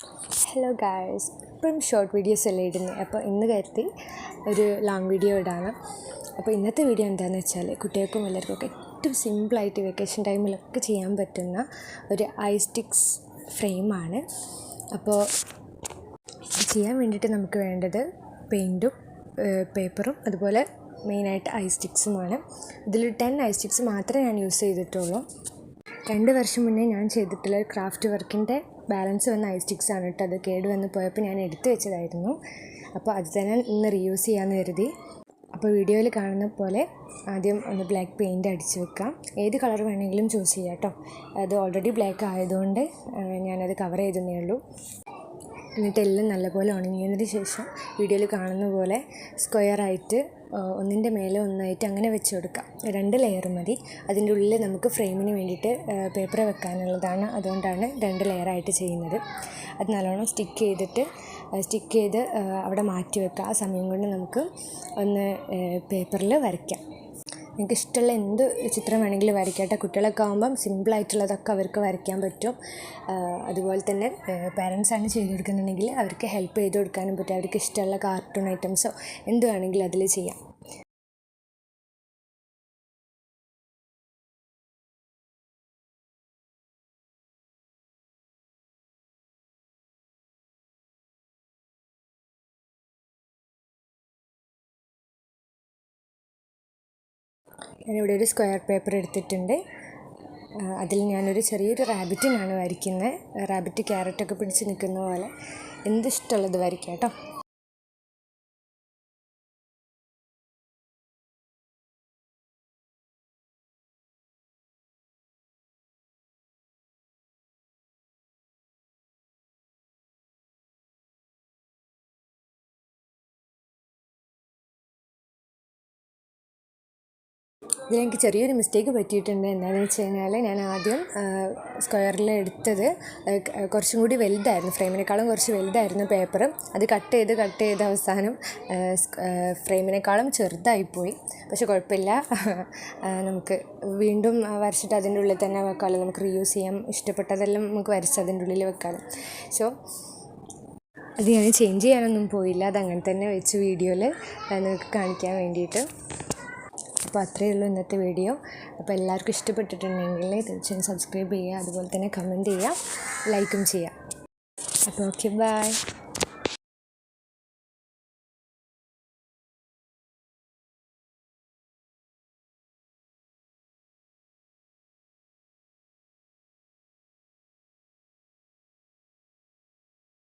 Hello guys ഇപ്പം short videos അല്ലേ ഇടുന്നത് അപ്പോൾ ഇന്ന് കരുതി ഒരു ലോങ് വീഡിയോ ഇടാണ് അപ്പോൾ ഇന്നത്തെ വീഡിയോ എന്താണെന്ന് വെച്ചാൽ കുട്ടികൾക്കും എല്ലാവർക്കും ഏറ്റവും സിമ്പിളായിട്ട് വെക്കേഷൻ ടൈമിലൊക്കെ ചെയ്യാൻ പറ്റുന്ന ഒരു ഐ സ്റ്റിക്സ് ഫ്രെയിമാണ് അപ്പോൾ ചെയ്യാൻ വേണ്ടിയിട്ട് നമുക്ക് വേണ്ടത് പെയിന്റും പേപ്പറും അതുപോലെ മെയിനായിട്ട് ഐ സ്റ്റിക്സുമാണ് ഇതിൽ ടെൻ ഐ സ്റ്റിക്സ് മാത്രമേ ഞാൻ യൂസ് ചെയ്തിട്ടുള്ളൂ. രണ്ട് വർഷം മുന്നേ ഞാൻ ചെയ്തിട്ടുള്ള ക്രാഫ്റ്റ് വർക്കിന്റെ ബാലൻസ് വന്ന ഐ സ്റ്റിക്സ് ആണ് കേട്ടോ. അത് കേട് വന്ന് പോയപ്പോൾ ഞാൻ എടുത്തു വെച്ചതായിരുന്നു. അപ്പോൾ അത് തന്നെ ഇന്ന് റീയൂസ് ചെയ്യാമെന്ന് കരുതി. അപ്പോൾ വീഡിയോയിൽ കാണുന്ന പോലെ ആദ്യം ഒന്ന് ബ്ലാക്ക് പെയിന്റ് അടിച്ച് വെക്കാം. ഏത് കളർ വേണമെങ്കിലും ചൂസ് ചെയ്യാം കേട്ടോ. അത് ഓൾറെഡി ബ്ലാക്ക് ആയതുകൊണ്ട് ഞാനത് കവർ ചെയ്തതേ ഉള്ളൂ. എന്നിട്ട് എല്ലാം നല്ലപോലെ ഉണങ്ങിയതിന് ശേഷം വീഡിയോയിൽ കാണുന്ന പോലെ സ്ക്വയറായിട്ട് ഒന്നിന്റെ മേലെ ഒന്നായിട്ട് അങ്ങനെ വെച്ച് കൊടുക്കാം. രണ്ട് ലെയർ മതി. അതിന്റെ ഉള്ളിൽ നമുക്ക് ഫ്രെയിമിന് വേണ്ടിയിട്ട് പേപ്പർ വെക്കാനുള്ളതാണ്. അതുകൊണ്ടാണ് രണ്ട് ലെയറായിട്ട് ചെയ്യുന്നത്. അത് നല്ലോണം സ്റ്റിക്ക് ചെയ്തിട്ട് സ്റ്റിക്ക് ചെയ്ത് അവിടെ മാറ്റി വെക്കുക ആ സമയം കൊണ്ട് നമുക്ക് ഒന്ന് പേപ്പറിൽ വരയ്ക്കാം. നിങ്ങൾക്ക് ഇഷ്ടമുള്ള എന്ത് ചിത്രം വേണമെങ്കിലും വരയ്ക്കട്ടെ. കേട്ടോ കുട്ടികളൊക്കെ ആകുമ്പം സിമ്പിളായിട്ടുള്ളതൊക്കെ അവർക്ക് വരയ്ക്കാൻ പറ്റും. അതുപോലെ തന്നെ പാരൻസാണ് ചെയ്ത് കൊടുക്കുന്നുണ്ടെങ്കിൽ അവർക്ക് ഹെൽപ്പ് ചെയ്ത് കൊടുക്കാനും പറ്റും. അവർക്ക് ഇഷ്ടമുള്ള കാർട്ടൂൺ ഐറ്റംസോ എന്ത് വേണമെങ്കിലും അതിൽ ചെയ്യാം. ഞാനിവിടെ ഒരു സ്ക്വയർ പേപ്പർ എടുത്തിട്ടുണ്ട്. അതിൽ ഞാനൊരു ചെറിയൊരു റാബിറ്റിനാണ് വരയ്ക്കുന്നത്. റാബിറ്റ് ക്യാരറ്റൊക്കെ പിടിച്ച് നിൽക്കുന്ന പോലെ. എന്തിഷ്ടമുള്ളത് വരയ്ക്കാം കേട്ടോ. ഇതിലെനിക്ക് ചെറിയൊരു മിസ്റ്റേക്ക് പറ്റിയിട്ടുണ്ട്. എന്താണെന്ന് വെച്ച് കഴിഞ്ഞാൽ ഞാൻ ആദ്യം സ്ക്വയറിൽ എടുത്തത് കുറച്ചും കൂടി വലുതായിരുന്നു. ഫ്രെയിമിനേക്കാളും കുറച്ച് വലുതായിരുന്നു പേപ്പർ അത് കട്ട് ചെയ്ത് കട്ട് ചെയ്ത് അവസാനം ഫ്രെയിമിനേക്കാളും ചെറുതായിപ്പോയി പക്ഷെ കുഴപ്പമില്ല. നമുക്ക് വീണ്ടും വരച്ചിട്ട് അതിന്റെ ഉള്ളിൽ തന്നെ വെക്കാമല്ലോ നമുക്ക് റീയൂസ് ചെയ്യാം. ഇഷ്ടപ്പെട്ടതെല്ലാം നമുക്ക് വരച്ച് അതിന്റെ ഉള്ളിൽ വെക്കാമല്ലോ സോ അത് ഞാൻ ചേഞ്ച് ചെയ്യാനൊന്നും പോയില്ല. അത് അങ്ങനെ തന്നെ വെച്ച് വീഡിയോയിൽ നിങ്ങൾക്ക് കാണിക്കാൻ വേണ്ടിയിട്ട്. അപ്പോൾ അത്രയേ ഉള്ളൂ ഇന്നത്തെ വീഡിയോ. അപ്പോൾ എല്ലാവർക്കും ഇഷ്ടപ്പെട്ടിട്ടുണ്ടെങ്കിൽ തീർച്ചയായും സബ്സ്ക്രൈബ് ചെയ്യുക അതുപോലെ തന്നെ കമന്റ് ചെയ്യുക ലൈക്കും ചെയ്യുക. അപ്പോൾ ഓക്കെ ബൈ